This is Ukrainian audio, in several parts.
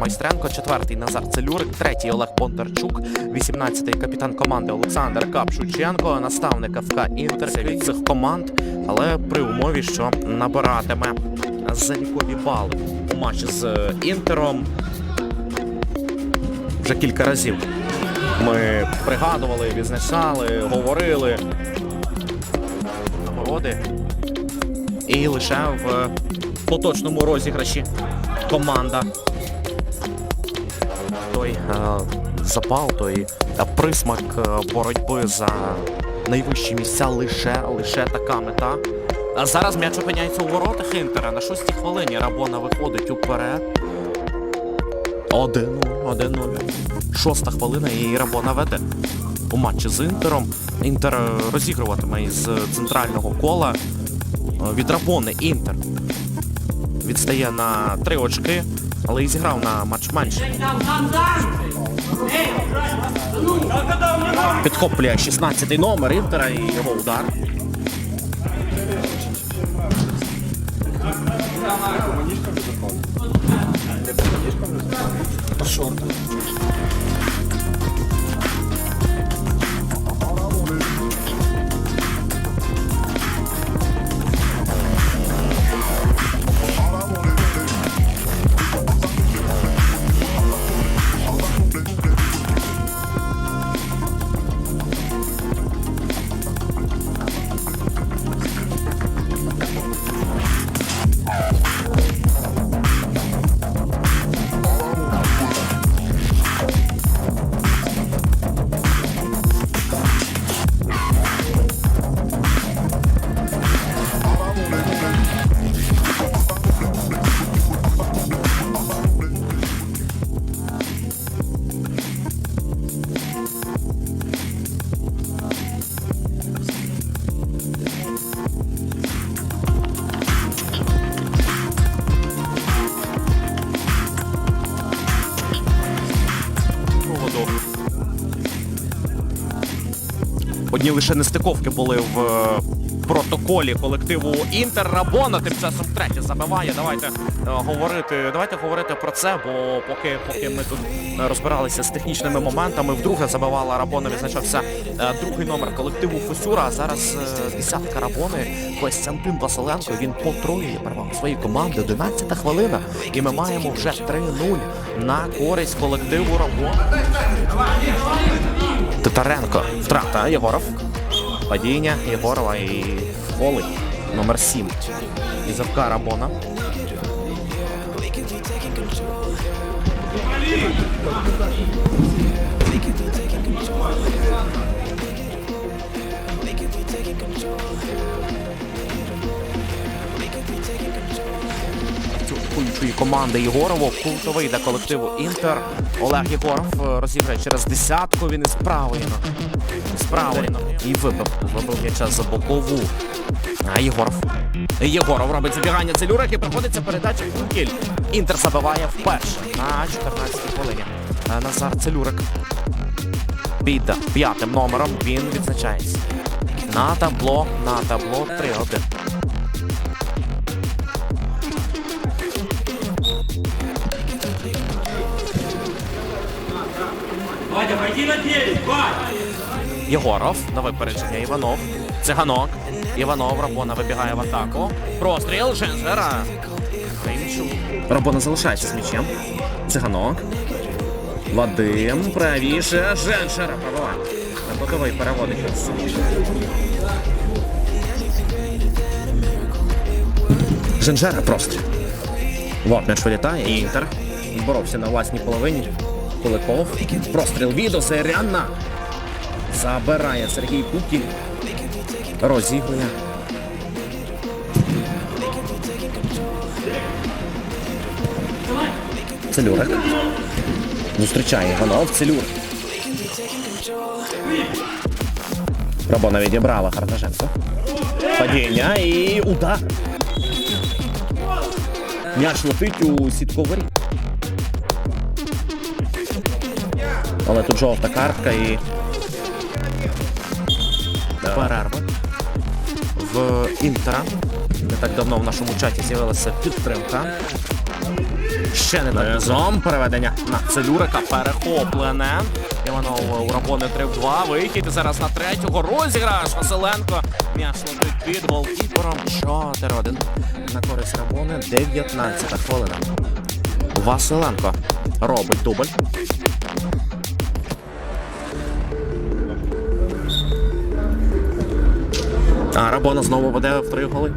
Майстренко, четвертий Назар Целюрик, третій Олег Бондарчук, 18-й капітан команди Олександр Капшученко, наставник ФК Інтер від цих команд, але при умові, що набиратиме залікові бали у матчі з Інтером. Вже кілька разів ми пригадували, відзначали, говорили нагороди. І лише в поточному розіграші команда. Той е, запал, той е, присмак е, боротьби за найвищі місця лише, лише така мета. А зараз м'яч опиняється у воротах Інтера. На шостій хвилині Рабона виходить уперед. 1-0, 1-0. Шоста хвилина і Рабона веде у матчі з Інтером. Інтер розігруватиме із центрального кола від Рабони Інтер. Відстає на три очки, але і зіграв на матч менше. Підхоплює 16-й номер Інтера і його удар. поводу. Одні лише нестиковки були в протоколі колективу Інтер. Рабона тим часом третє забиває. Давайте е, говорити. Давайте говорити про це, бо поки, поки ми тут е, розбиралися з технічними моментами, вдруге забивала Рабона. Відзначався е, другий номер колективу Фусюра. А зараз десятка Рабони Костянтин Василенко. Він потроює перевагу своєї команди. 11 хвилина. І ми маємо вже 3-0 на користь колективу Рабона. Титаренко. Втрата Єгоров. Падіння Єгорова і Воли. Номер 7. І Завка Рабона. Атакуючої команди Єгорову. Культовий для колективу Інтер. Олег Єгоров е, розіграє через десятку. Він із правої. З правої. І вибив. Вибив м'яча за бокову. А Єгоров. Єгоров робить забігання целюрик і приходиться передача Кукіль. Інтер забиває вперше на 14-й хвилині. Е, Назар Целюрик. Під п'ятим номером він відзначається. На табло, на табло 3-1. Вадя, пойди на 9, Вадя! Єгоров на випередження Іванов. Циганок. Іванов. Рабона вибігає в атаку. Простріл Жензера. Рабона залишається з м'ячем. Циганок. Вадим. Правіше. Женшера. Павла. Боковий переводить. Женжера простріл. Вот м'яч вилітає. Інтер. Боровся на власній половині. Куликов. Простріл Відо. Серіанна. Забирає Сергій Кукіль. Розігрує. Целюрик. Зустрічає Іванов. Целюрик. Рабона відібрала Хартаженко. Падіння і удар. М'яч летить у сітковий. Але тут жовта картка і перерва в Інтера. так давно в нашому чаті з'явилася підтримка. Ще не так. Низом переведення на Целюрика перехоплене. Іванов у Рабони 3-2. Вихід і зараз на третього розіграш. Василенко. М'яч летить під голкіпером. 4-1. На користь Рабони 19 хвилина. Василенко робить дубль. А Рабона знову веде в три голи.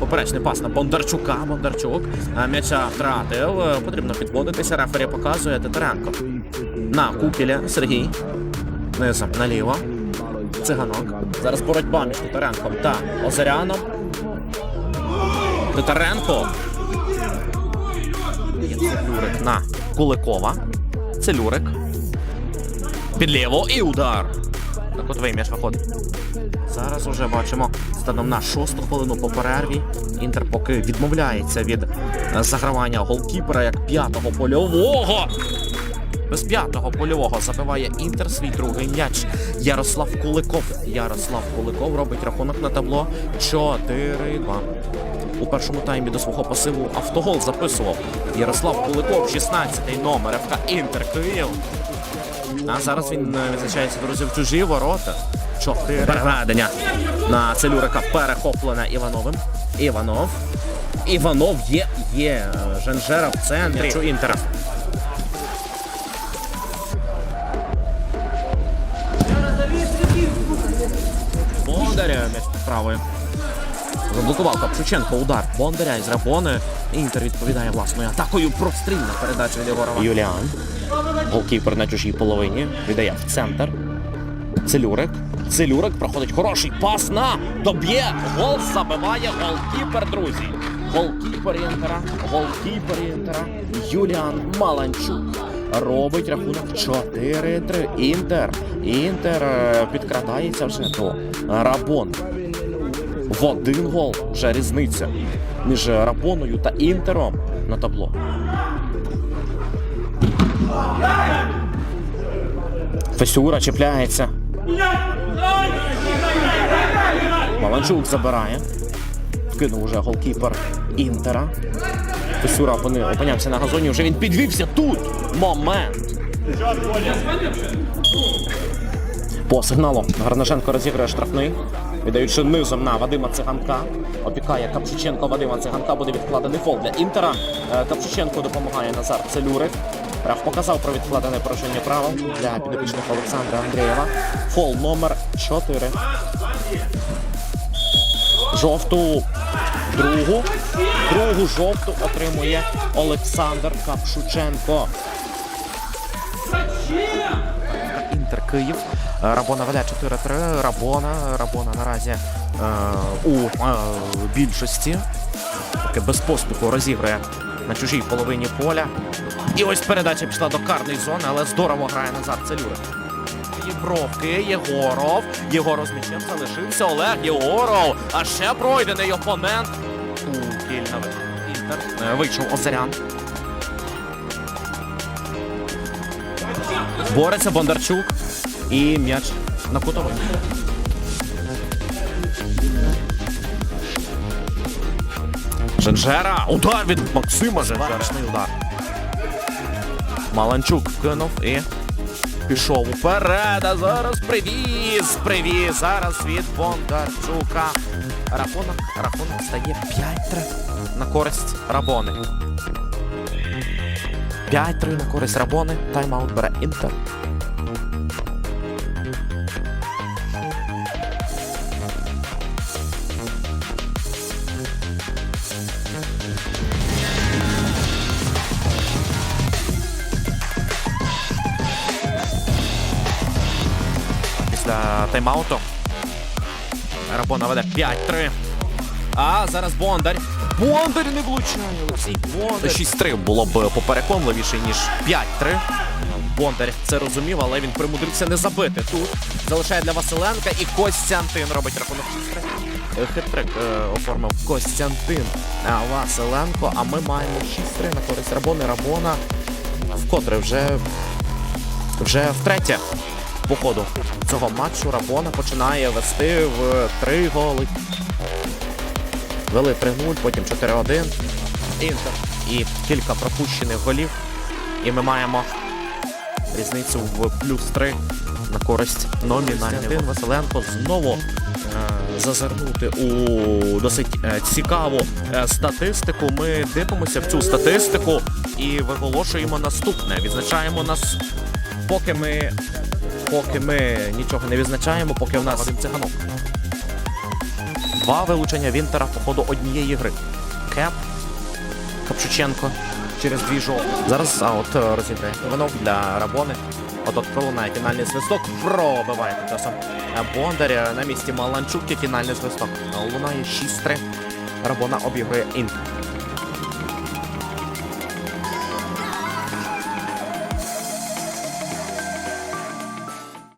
Поперечний пас на Бондарчука. Бондарчук м'яча втратив. Е, Потрібно підводитися. Рефері показує Титаренко. На Кукіля Сергій. Низом наліво. Циганок. Зараз боротьба між Титаренком та Озеряном. Титаренко. Є Целюрик на Куликова. Целюрик. Під ліво і удар. На котовий м'яч виходить. Зараз уже бачимо станом на шосту хвилину по перерві. Інтер поки відмовляється від е, загравання голкіпера як п'ятого польового. Без п'ятого польового забиває інтер свій другий м'яч. Ярослав Куликов. Ярослав Куликов робить рахунок на табло 4-2. У першому таймі до свого пасиву автогол записував Ярослав Куликов, 16-й номер ФК Інтер Київ. А зараз він е, відзначається, друзі, в чужі ворота. Чотири переведення на целюрика перехоплене Івановим. Іванов. Іванов є, є. е, Женжера в центрі. М'ячу інтера. Бондаря м'яч під правою. Заблокував Капчученко удар Бондаря із Рабони. Інтер відповідає власною атакою. Прострільна передача від Єгорова. Юліан. Голкіпер на чужій половині. Віддає в центр. Целюрик. Целюрик проходить хороший пас на доб'є. Гол забиває голкіпер, друзі. Голкіпер Інтера. Голкіпер Інтера. Юліан Маланчук. Робить рахунок 4-3. Інтер. Інтер е, підкрадається вже до Рабон. В один гол вже різниця між Рабоною та Інтером на табло. Фесюра чіпляється. Маланчук забирає. Вкинув уже голкіпер Інтера. Фесюра опинявся на газоні. Вже він підвівся тут. Момент. По сигналу Гарнашенко розіграє штрафний, віддаючи низом на Вадима Циганка. Опікає Капчученко Вадима Циганка, буде відкладений фол для Інтера. Е, Капчученко допомагає Назар Целюрик. Реф показав про відкладене порушення правил для підопічних Олександра Андрієва. Фол номер 4. Жовту другу. Другу жовту отримує Олександр Капшученко. Інтер Київ. Рабона веде 4-3. Рабона. Рабона наразі е, у е, більшості. Таки без поспіху розігрує на чужій половині поля. І ось передача пішла до карної зони, але здорово грає Назар Целюрик. Євровки, Єгоров. Єгоров з м'ячем залишився. Олег Єгоров. А ще пройдений опонент. У кільна Інтер. Е, Вийшов Озерян. Бореться Бондарчук. І м'яч на кутовий. Женжера. Удар від Максима Женжера. удар. Маланчук вкинув і пішов уперед. А зараз привіз. Привіз. Зараз від Бондарчука. Рахунок. Рахунок стає 5-3 на користь Рабони. 5-3 на користь Рабони. Тайм-аут бере Інтер. Тайм-ауту. Рабона веде 5-3. А зараз Бондар. Бондар не влучає. Олексій Бондар. 6-3 було б попереконливіше, ніж 5-3. Бондар це розумів, але він примудрився не забити тут. Залишає для Василенка і Костянтин робить рахунок 6-3. Хитрик е, оформив Костянтин Василенко. А ми маємо 6-3 на користь Рабони. Рабона вкотре вже, вже втретє по ходу цього матчу Рабона починає вести в три голи. Вели 3-0, потім 4-1. Інтер. І кілька пропущених голів. І ми маємо різницю в плюс 3 на користь. Константин Василенко знову е, зазирнути у досить е, цікаву е, статистику. Ми дивимося в цю статистику і виголошуємо наступне. Відзначаємо нас, поки ми. Поки ми нічого не відзначаємо, поки в нас циганок. Два вилучення Вінтера по ходу однієї гри. Кеп, Капчученко через дві жовті. Зараз аут е, розіграє Іванов для Рабони. От от пролунає фінальний свисток. Пробиває тим часом е, Бондар е, на місці Маланчук і фінальний свисток. Лунає 6-3. Рабона обігрує Інтер.